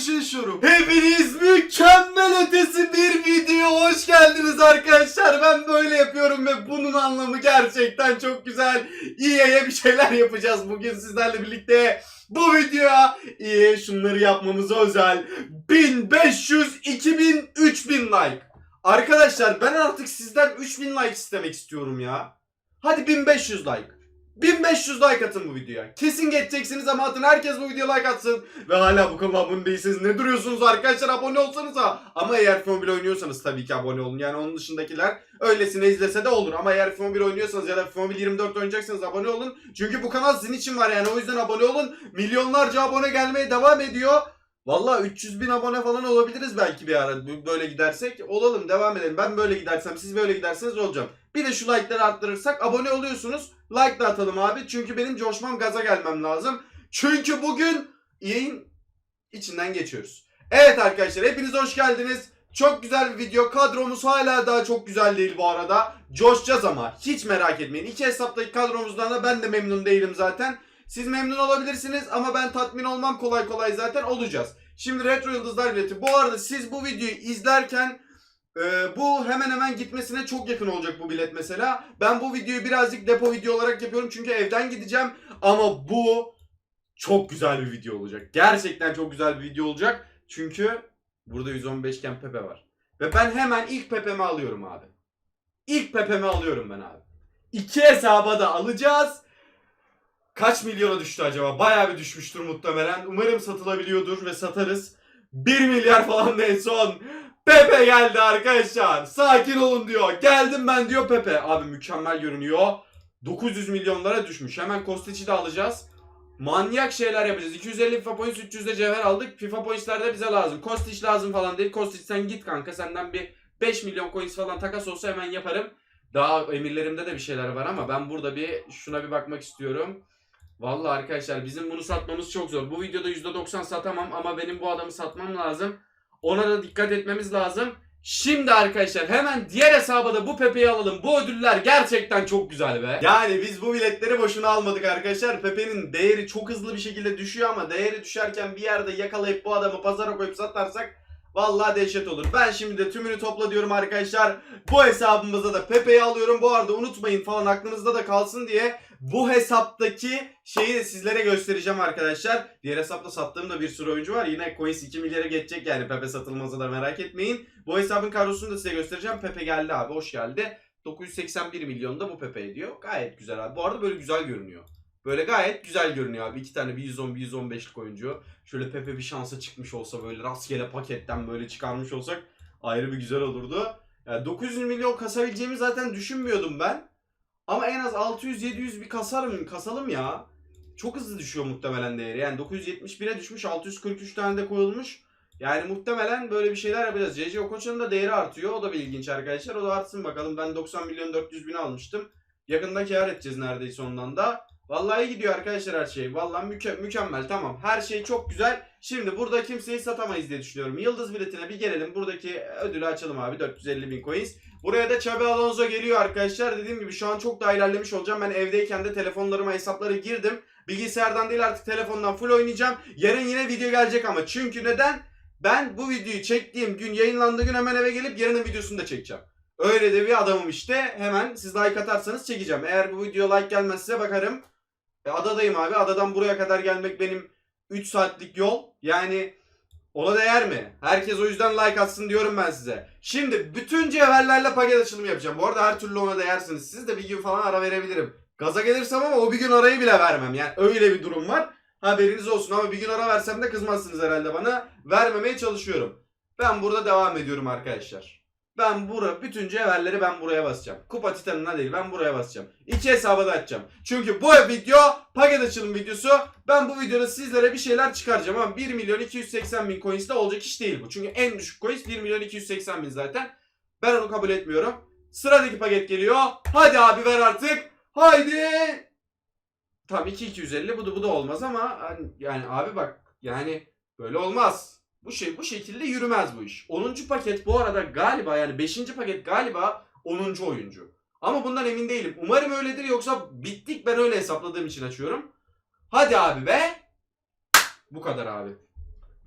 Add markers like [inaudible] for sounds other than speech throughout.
şey yaşıyorum. Hepiniz mükemmel ötesi bir video hoş geldiniz arkadaşlar. Ben böyle yapıyorum ve bunun anlamı gerçekten çok güzel. İyiye bir şeyler yapacağız bugün sizlerle birlikte. Bu videoya iyi şunları yapmamıza özel 1500, 2000, 3000 like. Arkadaşlar ben artık sizden 3000 like istemek istiyorum ya. Hadi 1500 like. 1500 like atın bu videoya. Kesin geçeceksiniz ama atın herkes bu videoya like atsın. Ve hala bu kanala abone değilseniz ne duruyorsunuz arkadaşlar abone olsanız ha. Ama eğer F11 oynuyorsanız tabii ki abone olun. Yani onun dışındakiler öylesine izlese de olur. Ama eğer F11 oynuyorsanız ya da F11 24 oynayacaksanız abone olun. Çünkü bu kanal sizin için var yani o yüzden abone olun. Milyonlarca abone gelmeye devam ediyor. Valla 300 bin abone falan olabiliriz belki bir ara böyle gidersek. Olalım devam edelim. Ben böyle gidersem siz böyle giderseniz olacağım. Bir de şu like'ları arttırırsak abone oluyorsunuz. Like da atalım abi. Çünkü benim coşmam gaza gelmem lazım. Çünkü bugün yayın içinden geçiyoruz. Evet arkadaşlar hepiniz hoş geldiniz. Çok güzel bir video. Kadromuz hala daha çok güzel değil bu arada. Coşacağız ama hiç merak etmeyin. İki hesaptaki kadromuzdan da ben de memnun değilim zaten. Siz memnun olabilirsiniz ama ben tatmin olmam kolay kolay zaten olacağız. Şimdi Retro Yıldızlar Bileti. Bu arada siz bu videoyu izlerken e, bu hemen hemen gitmesine çok yakın olacak bu bilet mesela. Ben bu videoyu birazcık depo video olarak yapıyorum çünkü evden gideceğim. Ama bu çok güzel bir video olacak. Gerçekten çok güzel bir video olacak. Çünkü burada 115 iken Pepe var. Ve ben hemen ilk Pepe'mi alıyorum abi. İlk Pepe'mi alıyorum ben abi. İki hesaba da alacağız. Kaç milyona düştü acaba? Bayağı bir düşmüştür muhtemelen. Umarım satılabiliyordur ve satarız. 1 milyar falan da en son. Pepe geldi arkadaşlar. Sakin olun diyor. Geldim ben diyor Pepe. Abi mükemmel görünüyor. 900 milyonlara düşmüş. Hemen Kostic'i de alacağız. Manyak şeyler yapacağız. 250 FIFA points 300 de cevher aldık. FIFA points'ler de bize lazım. Kostic lazım falan değil. Kostic sen git kanka. Senden bir 5 milyon coins falan takas olsa hemen yaparım. Daha emirlerimde de bir şeyler var ama ben burada bir şuna bir bakmak istiyorum. Vallahi arkadaşlar bizim bunu satmamız çok zor. Bu videoda %90 satamam ama benim bu adamı satmam lazım. Ona da dikkat etmemiz lazım. Şimdi arkadaşlar hemen diğer hesaba da bu Pepe'yi alalım. Bu ödüller gerçekten çok güzel be. Yani biz bu biletleri boşuna almadık arkadaşlar. Pepe'nin değeri çok hızlı bir şekilde düşüyor ama değeri düşerken bir yerde yakalayıp bu adamı pazara koyup satarsak Vallahi dehşet olur. Ben şimdi de tümünü topla diyorum arkadaşlar. Bu hesabımıza da Pepe'yi alıyorum. Bu arada unutmayın falan aklınızda da kalsın diye bu hesaptaki şeyi sizlere göstereceğim arkadaşlar. Diğer hesapta sattığım da bir sürü oyuncu var. Yine coins 2 milyara geçecek yani Pepe satılmazsa da merak etmeyin. Bu hesabın kadrosunu da size göstereceğim. Pepe geldi abi hoş geldi. 981 milyon da bu Pepe ediyor. Gayet güzel abi. Bu arada böyle güzel görünüyor. Böyle gayet güzel görünüyor abi. İki tane bir 110 bir 115'lik oyuncu. Şöyle Pepe bir şansa çıkmış olsa böyle rastgele paketten böyle çıkarmış olsak ayrı bir güzel olurdu. Yani 900 milyon kasabileceğimi zaten düşünmüyordum ben. Ama en az 600-700 bir kasarım, kasalım ya. Çok hızlı düşüyor muhtemelen değeri. Yani 971'e düşmüş, 643 tane de koyulmuş. Yani muhtemelen böyle bir şeyler yapacağız. CC Okoça'nın da değeri artıyor. O da bir ilginç arkadaşlar. O da artsın bakalım. Ben 90 milyon 400 bin almıştım. Yakında kâr edeceğiz neredeyse ondan da. Vallahi gidiyor arkadaşlar her şey. Vallahi müke- mükemmel tamam. Her şey çok güzel. Şimdi burada kimseyi satamayız diye düşünüyorum. Yıldız biletine bir gelelim. Buradaki ödülü açalım abi. 450 bin coins. Buraya da Xabi Alonso geliyor arkadaşlar. Dediğim gibi şu an çok daha ilerlemiş olacağım. Ben evdeyken de telefonlarıma hesapları girdim. Bilgisayardan değil artık telefondan full oynayacağım. Yarın yine video gelecek ama. Çünkü neden? Ben bu videoyu çektiğim gün yayınlandığı gün hemen eve gelip yarının videosunu da çekeceğim. Öyle de bir adamım işte. Hemen siz like atarsanız çekeceğim. Eğer bu video like gelmezse bakarım. E, adadayım abi. Adadan buraya kadar gelmek benim 3 saatlik yol. Yani ona değer mi? Herkes o yüzden like atsın diyorum ben size. Şimdi bütün cevherlerle paket açılımı yapacağım. Bu arada her türlü ona değersiniz. Siz de bir gün falan ara verebilirim. Gaza gelirsem ama o bir gün arayı bile vermem. Yani öyle bir durum var. Haberiniz olsun ama bir gün ara versem de kızmazsınız herhalde bana. Vermemeye çalışıyorum. Ben burada devam ediyorum arkadaşlar. Ben bura bütün cevherleri ben buraya basacağım. Kupa Titan'ına değil ben buraya basacağım. İki hesaba da açacağım. Çünkü bu video paket açılım videosu. Ben bu videoda sizlere bir şeyler çıkaracağım ama 1 milyon 280 bin coins de olacak iş değil bu. Çünkü en düşük coins 1 milyon 280 bin zaten. Ben onu kabul etmiyorum. Sıradaki paket geliyor. Hadi abi ver artık. Haydi. Tam 2250 bu da bu da olmaz ama hani- yani abi bak yani böyle olmaz. Bu şey bu şekilde yürümez bu iş. 10. paket bu arada galiba yani 5. paket galiba 10. oyuncu. Ama bundan emin değilim. Umarım öyledir yoksa bittik ben öyle hesapladığım için açıyorum. Hadi abi be. Bu kadar abi.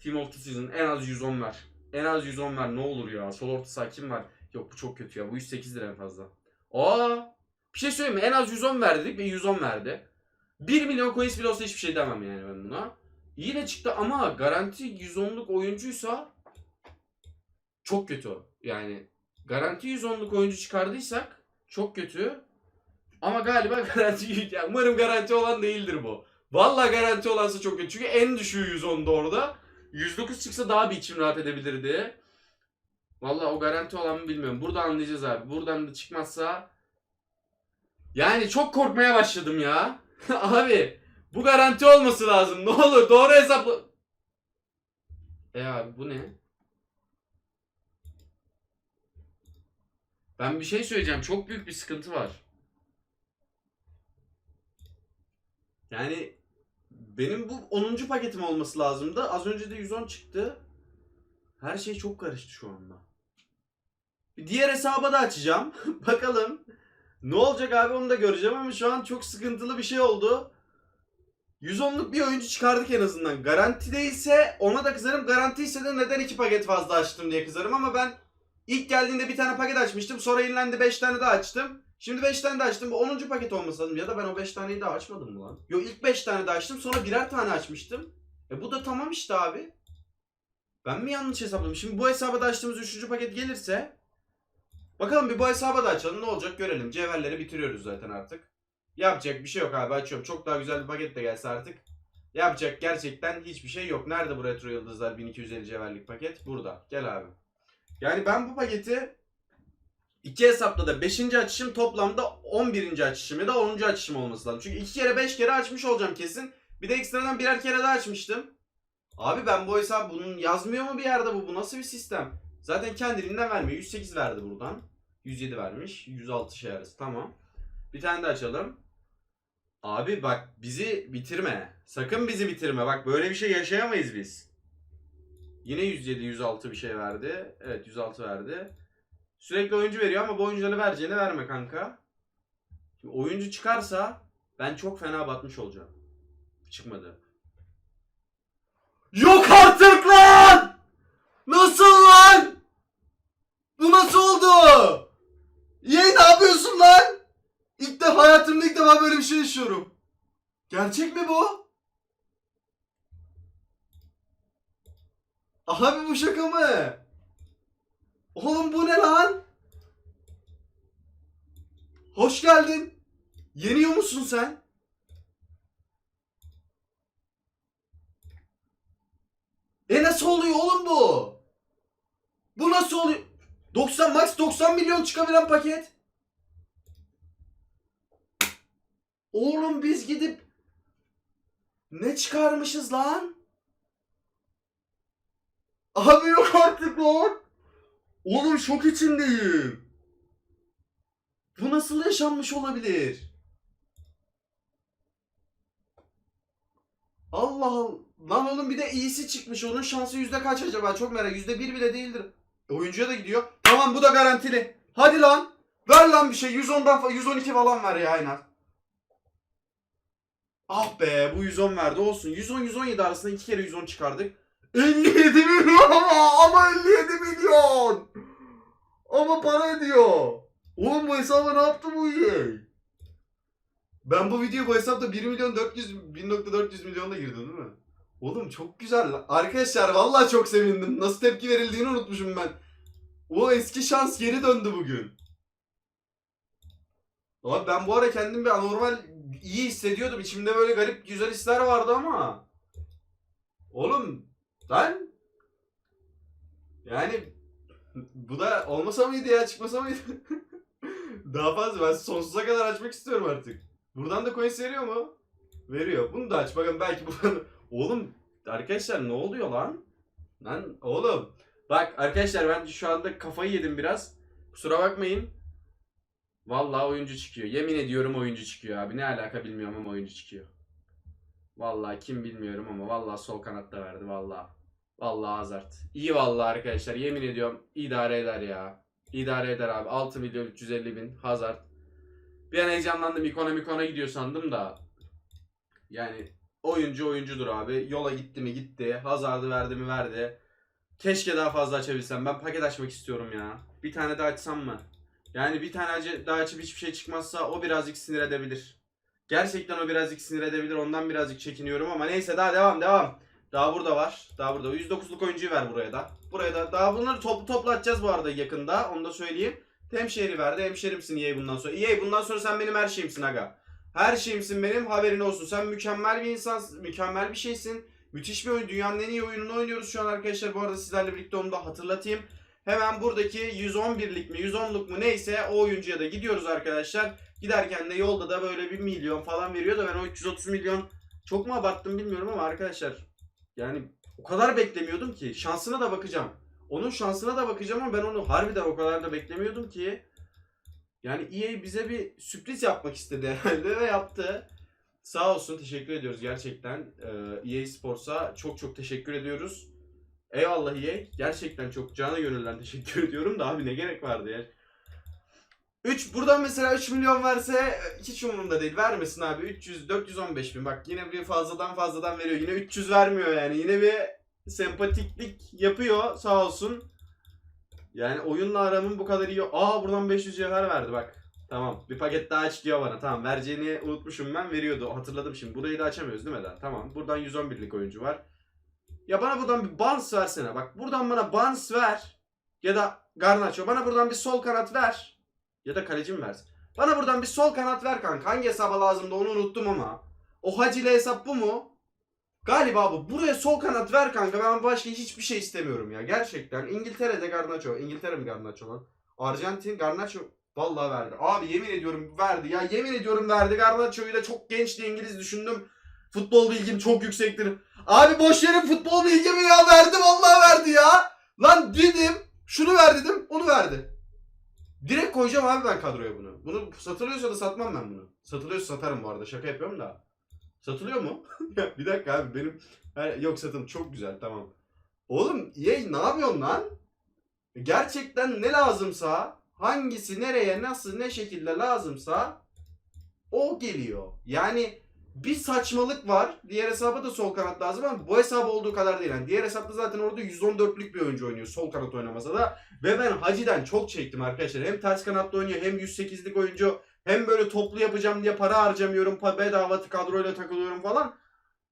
Team of the Season en az 110 ver. En az 110 ver ne olur ya. Sol orta saha kim var? Yok bu çok kötü ya. Bu 108 lira en fazla. Aa! Bir şey söyleyeyim mi? En az 110 ver dedik ve 110 verdi. 1 milyon coins bile olsa hiçbir şey demem yani ben buna. İyi de çıktı ama garanti 110'luk oyuncuysa çok kötü. Yani garanti 110'luk oyuncu çıkardıysak çok kötü. Ama galiba [laughs] garanti yani umarım garanti olan değildir bu. Vallahi garanti olansa çok kötü. Çünkü en düşüğü 110'da orada. 109 çıksa daha bir içim rahat edebilirdi. Vallahi o garanti olan mı bilmiyorum. Burada anlayacağız abi. Buradan da çıkmazsa yani çok korkmaya başladım ya. [laughs] abi bu garanti olması lazım. Ne olur doğru hesapla. E abi bu ne? Ben bir şey söyleyeceğim. Çok büyük bir sıkıntı var. Yani benim bu 10. paketim olması lazımdı. Az önce de 110 çıktı. Her şey çok karıştı şu anda. Bir diğer hesaba da açacağım. [laughs] Bakalım. Ne olacak abi onu da göreceğim ama şu an çok sıkıntılı bir şey oldu. 110'luk bir oyuncu çıkardık en azından. Garanti değilse ona da kızarım. Garanti ise de neden iki paket fazla açtım diye kızarım ama ben ilk geldiğinde bir tane paket açmıştım. Sonra yenilendi 5 tane daha açtım. Şimdi 5 tane daha açtım. Bu 10. paket olması. Ya da ben o 5 taneyi daha açmadım mı lan? Yo ilk 5 tane daha açtım. Sonra birer tane açmıştım. E bu da tamam işte abi. Ben mi yanlış hesapladım? Şimdi bu hesaba da açtığımız 3. paket gelirse Bakalım bir bu hesaba da açalım. Ne olacak görelim. Cevherleri bitiriyoruz zaten artık. Yapacak bir şey yok abi açıyorum. Çok daha güzel bir paket de gelse artık. Yapacak gerçekten hiçbir şey yok. Nerede bu retro yıldızlar 1250 cevherlik paket? Burada. Gel abi. Yani ben bu paketi iki hesapta da 5. açışım toplamda 11. açışım ya da 10. açışım olması lazım. Çünkü 2 kere 5 kere açmış olacağım kesin. Bir de ekstradan birer kere daha açmıştım. Abi ben bu hesap bunun yazmıyor mu bir yerde bu? Bu nasıl bir sistem? Zaten kendiliğinden vermiyor. 108 verdi buradan. 107 vermiş. 106 şey arası. Tamam. Bir tane de açalım. Abi bak bizi bitirme. Sakın bizi bitirme. Bak böyle bir şey yaşayamayız biz. Yine 107, 106 bir şey verdi. Evet 106 verdi. Sürekli oyuncu veriyor ama bu oyuncuları vereceğini verme kanka. Şimdi oyuncu çıkarsa ben çok fena batmış olacağım. Çıkmadı. Yok artık lan! Nasıl lan? Bu nasıl oldu? Yeğen ne yapıyorsun lan? İlk defa hayatımda ilk defa böyle bir şey yaşıyorum. Gerçek mi bu? Abi bu şaka mı? Oğlum bu ne lan? Hoş geldin. Yeniyor musun sen? E nasıl oluyor oğlum bu? Bu nasıl oluyor? 90 max 90 milyon çıkabilen paket. Oğlum biz gidip ne çıkarmışız lan? Abi yok artık lan. Oğlum şok içindeyim. Bu nasıl yaşanmış olabilir? Allah Allah. Lan oğlum bir de iyisi çıkmış. Onun şansı yüzde kaç acaba? Çok merak. Yüzde bir bile değildir. Oyuncuya da gidiyor. Tamam bu da garantili. Hadi lan. Ver lan bir şey. 110'dan fa- 112 falan ver ya aynen. Ah be bu 110 verdi olsun. 110 117 arasında iki kere 110 çıkardık. 57 milyon ama ama 57 milyon. Ama para ediyor. Oğlum bu hesaba ne yaptı bu iyi? Ben bu videoyu bu hesapta 1 milyon 400 1.400 milyonda girdi değil mi? Oğlum çok güzel. Arkadaşlar vallahi çok sevindim. Nasıl tepki verildiğini unutmuşum ben. O eski şans geri döndü bugün. Abi ben bu ara kendimi bir anormal iyi hissediyordum. İçimde böyle garip güzel hisler vardı ama. Oğlum lan yani bu da olmasa mıydı ya çıkmasa mıydı? [laughs] Daha fazla ben sonsuza kadar açmak istiyorum artık. Buradan da coins veriyor mu? Veriyor. Bunu da aç bakalım belki buradan. [laughs] Oğlum arkadaşlar ne oluyor lan? Lan oğlum. Bak arkadaşlar ben şu anda kafayı yedim biraz. Kusura bakmayın. Vallahi oyuncu çıkıyor. Yemin ediyorum oyuncu çıkıyor abi. Ne alaka bilmiyorum ama oyuncu çıkıyor. Vallahi kim bilmiyorum ama vallahi sol kanatta verdi vallahi. Vallahi Hazard. İyi vallahi arkadaşlar yemin ediyorum idare eder ya. İdare eder abi. 6 milyon 350 bin Hazard. Bir an heyecanlandım. İkona mikona gidiyor sandım da. Yani oyuncu oyuncudur abi. Yola gitti mi gitti. Hazardı verdi mi verdi. Keşke daha fazla açabilsem. Ben paket açmak istiyorum ya. Bir tane daha açsam mı? Yani bir tane acı- daha açıp hiçbir şey çıkmazsa o birazcık sinir edebilir. Gerçekten o birazcık sinir edebilir. Ondan birazcık çekiniyorum ama neyse daha devam devam. Daha burada var. Daha burada. 109'luk oyuncuyu ver buraya da. Buraya da. Daha bunları toplu toplu atacağız bu arada yakında. Onu da söyleyeyim. Hemşehri verdi. Hemşerimsin EA bundan sonra. EA bundan sonra sen benim her şeyimsin aga. Her şeyimsin benim haberin olsun. Sen mükemmel bir insansın. Mükemmel bir şeysin. Müthiş bir oyun. Dünyanın en iyi oyununu oynuyoruz şu an arkadaşlar. Bu arada sizlerle birlikte onu da hatırlatayım. Hemen buradaki 111'lik mi 110'luk mu neyse o oyuncuya da gidiyoruz arkadaşlar. Giderken de yolda da böyle bir milyon falan veriyor da ben o 330 milyon çok mu abarttım bilmiyorum ama arkadaşlar yani o kadar beklemiyordum ki. Şansına da bakacağım. Onun şansına da bakacağım ama ben onu harbiden o kadar da beklemiyordum ki. Yani EA bize bir sürpriz yapmak istedi herhalde ve yaptı. Sağ olsun teşekkür ediyoruz gerçekten. Ee, EA Sports'a çok çok teşekkür ediyoruz. Eyvallah EA. Gerçekten çok canı gönülden teşekkür [laughs] ediyorum da abi ne gerek vardı ya. 3 buradan mesela 3 milyon verse hiç umurumda değil. Vermesin abi. 300 415 bin. Bak yine bir fazladan fazladan veriyor. Yine 300 vermiyor yani. Yine bir sempatiklik yapıyor sağ olsun. Yani oyunla aramın bu kadar iyi. Aa buradan 500 cevher verdi bak. Tamam. Bir paket daha aç diyor bana. Tamam. Vereceğini unutmuşum ben. Veriyordu. Hatırladım şimdi. Burayı da açamıyoruz değil mi daha? Tamam. Buradan 111'lik oyuncu var. Ya bana buradan bir Barnes versene. Bak buradan bana Barnes ver. Ya da Garnacho. Bana buradan bir sol kanat ver. Ya da kaleci mi versin? Bana buradan bir sol kanat ver kanka. Hangi hesaba lazımdı onu unuttum ama. O Hacı ile hesap bu mu? Galiba bu. Buraya sol kanat ver kanka. Ben başka hiçbir şey istemiyorum ya. Gerçekten. İngiltere'de Garnacho. İngiltere mi Garnacho lan? Arjantin Garnacho. Vallahi verdi. Abi yemin ediyorum verdi. Ya yemin ediyorum verdi. Garnacho'yu da çok gençti İngiliz düşündüm. Futbol bilgim çok yüksektir. Abi boş yere futbol bilgimi ya verdi. Vallahi verdi ya. Lan dedim. Şunu ver dedim. Onu verdi. Direkt koyacağım abi ben kadroya bunu. Bunu satılıyorsa da satmam ben bunu. Satılıyorsa satarım bu arada. Şaka yapıyorum da. Satılıyor mu? [laughs] Bir dakika abi benim yok satın çok güzel tamam. Oğlum EA ne yapıyorsun lan? Gerçekten ne lazımsa hangisi nereye nasıl ne şekilde lazımsa o geliyor. Yani bir saçmalık var. Diğer hesaba da sol kanat lazım ama bu hesabı olduğu kadar değil. Yani diğer hesapta zaten orada 114'lük bir oyuncu oynuyor sol kanat oynamasa da. Ve ben Hacı'den çok çektim arkadaşlar. Hem ters kanatta oynuyor hem 108'lik oyuncu. Hem böyle toplu yapacağım diye para harcamıyorum. Bedava kadroyla takılıyorum falan.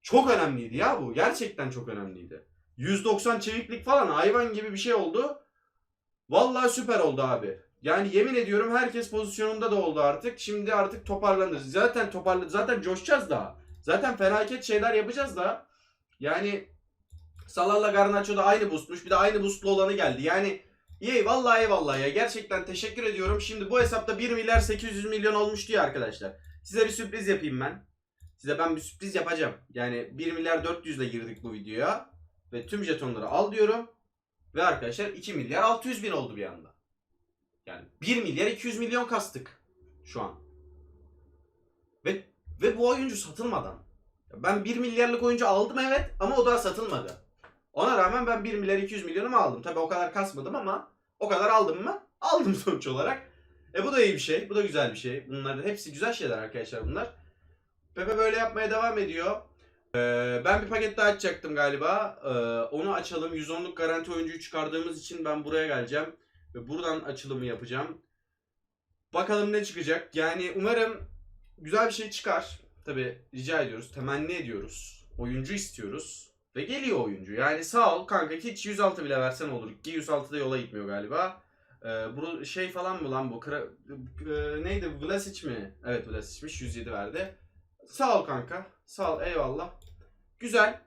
Çok önemliydi ya bu. Gerçekten çok önemliydi. 190 çeviklik falan hayvan gibi bir şey oldu. Vallahi süper oldu abi. Yani yemin ediyorum herkes pozisyonunda da oldu artık. Şimdi artık toparlanır. Zaten toparla zaten coşacağız daha. Zaten felaket şeyler yapacağız da. Yani Salah'la Garnacho da aynı boostmuş. Bir de aynı boostlu olanı geldi. Yani iyi vallahi eyvallah ya. Gerçekten teşekkür ediyorum. Şimdi bu hesapta 1 milyar 800 milyon olmuş diyor arkadaşlar. Size bir sürpriz yapayım ben. Size ben bir sürpriz yapacağım. Yani 1 milyar 400 ile girdik bu videoya. Ve tüm jetonları al diyorum. Ve arkadaşlar 2 milyar 600 bin oldu bir anda. Yani 1 milyar 200 milyon kastık şu an. Ve ve bu oyuncu satılmadan. Ben 1 milyarlık oyuncu aldım evet ama o daha satılmadı. Ona rağmen ben 1 milyar 200 milyonumu aldım. Tabi o kadar kasmadım ama o kadar aldım mı? [laughs] Aldım sonuç olarak. E bu da iyi bir şey. Bu da güzel bir şey. Bunların hepsi güzel şeyler arkadaşlar bunlar. Pepe böyle yapmaya devam ediyor. Ee, ben bir paket daha açacaktım galiba. Ee, onu açalım. 110'luk garanti oyuncuyu çıkardığımız için ben buraya geleceğim. Ve buradan açılımı yapacağım. Bakalım ne çıkacak. Yani umarım güzel bir şey çıkar. Tabi rica ediyoruz. Temenni ediyoruz. Oyuncu istiyoruz. Ve geliyor oyuncu. Yani sağ ol kanka hiç 106 bile versen olur. Ki 106'da yola gitmiyor galiba. Ee, bu şey falan mı lan bu? Kra- e, neydi? Vlasic mi? Evet Vlasic'miş. 107 verdi. Sağ ol kanka. Sağ ol. Eyvallah. Güzel.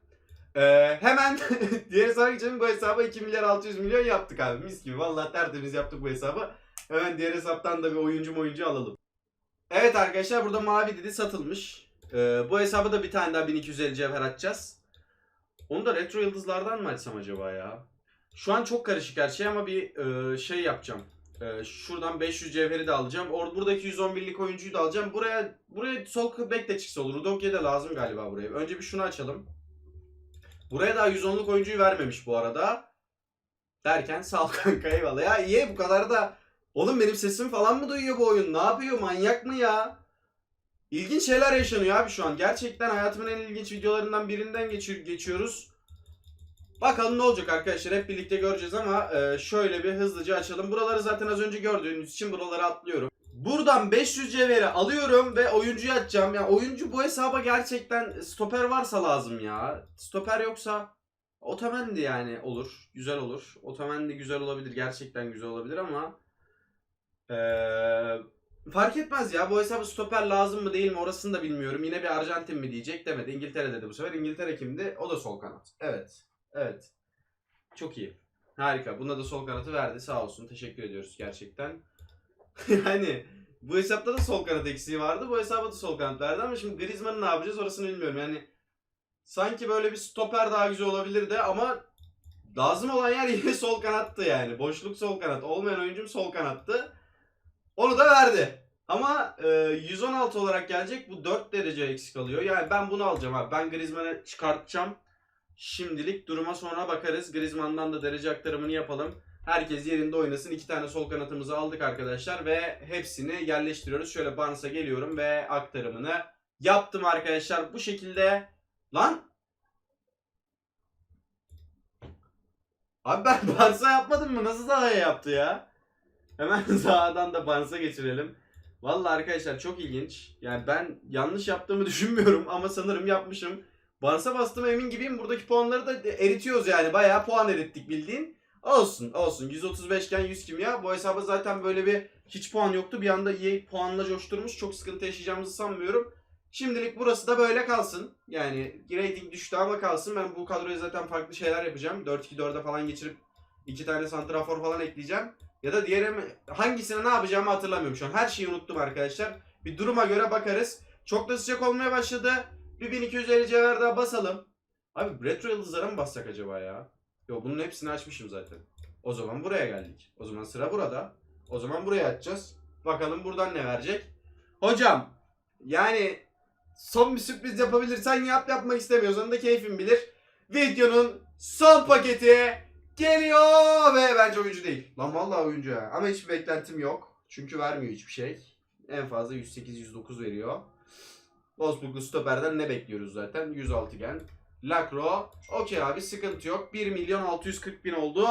Ee, hemen [laughs] diğer hesaba geçelim. Bu hesaba 2 milyar 600 milyon yaptık abi. Mis gibi. Vallahi tertemiz yaptık bu hesabı. Hemen diğer hesaptan da bir oyuncu oyuncu alalım. Evet arkadaşlar burada mavi dedi satılmış. Ee, bu hesaba da bir tane daha 1250 cevher açacağız. Onu da retro yıldızlardan mı açsam acaba ya? Şu an çok karışık her şey ama bir e, şey yapacağım. E, şuradan 500 cevheri de alacağım. Or buradaki 111'lik oyuncuyu da alacağım. Buraya buraya sol bek de çıksa olur. Udokye de lazım galiba buraya. Önce bir şunu açalım. Buraya daha 110'luk oyuncuyu vermemiş bu arada. Derken sağ ol [laughs] kanka eyvallah. Ya iyi bu kadar da. Oğlum benim sesim falan mı duyuyor bu oyun? Ne yapıyor? Manyak mı ya? İlginç şeyler yaşanıyor abi şu an. Gerçekten hayatımın en ilginç videolarından birinden geçi- geçiyoruz. Bakalım ne olacak arkadaşlar hep birlikte göreceğiz ama e, şöyle bir hızlıca açalım. Buraları zaten az önce gördüğünüz için buraları atlıyorum. Buradan 500 cevheri alıyorum ve oyuncuyu açacağım. Ya oyuncu bu hesaba gerçekten stoper varsa lazım ya. Stoper yoksa Otamendi yani olur. Güzel olur. Otamendi güzel olabilir. Gerçekten güzel olabilir ama eee, fark etmez ya. Bu hesaba stoper lazım mı değil mi orasını da bilmiyorum. Yine bir Arjantin mi diyecek demedi. İngiltere dedi bu sefer. İngiltere kimdi? O da sol kanat. Evet. Evet. Çok iyi. Harika. Buna da sol kanatı verdi. Sağ olsun. Teşekkür ediyoruz gerçekten. [laughs] yani bu hesapta da sol kanat eksiği vardı. Bu hesaba da sol kanat verdi ama şimdi Griezmann'ı ne yapacağız orasını bilmiyorum. Yani sanki böyle bir stoper daha güzel olabilirdi ama lazım olan yer [laughs] yine sol kanattı yani. Boşluk sol kanat. Olmayan oyuncum sol kanattı. Onu da verdi. Ama e, 116 olarak gelecek. Bu 4 derece eksik alıyor. Yani ben bunu alacağım abi. Ben Griezmann'ı çıkartacağım. Şimdilik duruma sonra bakarız. Griezmann'dan da derece aktarımını yapalım. Herkes yerinde oynasın. İki tane sol kanatımızı aldık arkadaşlar ve hepsini yerleştiriyoruz. Şöyle Barnes'a geliyorum ve aktarımını yaptım arkadaşlar. Bu şekilde lan Abi ben [laughs] Barnes'a yapmadım mı? Nasıl Zaha'ya yaptı ya? Hemen [laughs] Zaha'dan da Barnes'a geçirelim. Vallahi arkadaşlar çok ilginç. Yani ben yanlış yaptığımı [laughs] düşünmüyorum ama sanırım yapmışım. Barnes'a bastım emin gibiyim. Buradaki puanları da eritiyoruz yani. Bayağı puan erittik bildiğin. Olsun olsun. 135 iken 100 kimya. Bu hesaba zaten böyle bir hiç puan yoktu. Bir anda EA puanla coşturmuş. Çok sıkıntı yaşayacağımızı sanmıyorum. Şimdilik burası da böyle kalsın. Yani rating düştü ama kalsın. Ben bu kadroya zaten farklı şeyler yapacağım. 4-2-4'e falan geçirip iki tane santrafor falan ekleyeceğim. Ya da diğeri mi- hangisine ne yapacağımı hatırlamıyorum şu an. Her şeyi unuttum arkadaşlar. Bir duruma göre bakarız. Çok da sıcak olmaya başladı. Bir 1250 cevher daha basalım. Abi retro yıldızlara mı bassak acaba ya? Yok bunun hepsini açmışım zaten. O zaman buraya geldik. O zaman sıra burada. O zaman buraya açacağız. Bakalım buradan ne verecek. Hocam yani son bir sürpriz yapabilirsen yap yapmak istemiyorsan da keyfin bilir. Videonun son paketi geliyor ve bence oyuncu değil. Lan vallahi oyuncu ya. Ama hiçbir beklentim yok. Çünkü vermiyor hiçbir şey. En fazla 108-109 veriyor. Wolfsburglu stoperden ne bekliyoruz zaten? 106 gen. Lakro. Okey abi sıkıntı yok. 1 milyon 640 bin oldu.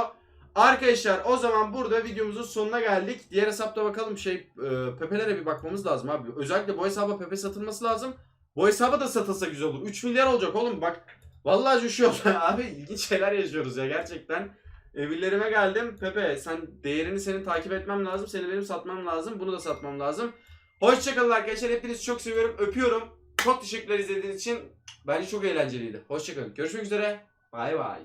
Arkadaşlar o zaman burada videomuzun sonuna geldik. Diğer hesapta bakalım şey e, Pepe'lere bir bakmamız lazım abi. Özellikle bu hesaba Pepe satılması lazım. Bu hesaba da satılsa güzel olur. 3 milyar olacak oğlum bak. Vallahi coşuyor. [laughs] abi ilginç şeyler yaşıyoruz ya gerçekten. Evlerime geldim. Pepe sen değerini senin takip etmem lazım. Seni benim satmam lazım. Bunu da satmam lazım. Hoşçakalın arkadaşlar. Hepinizi çok seviyorum. Öpüyorum. Çok teşekkürler izlediğiniz için. Bence çok eğlenceliydi. Hoşçakalın. Görüşmek üzere. Bay bay.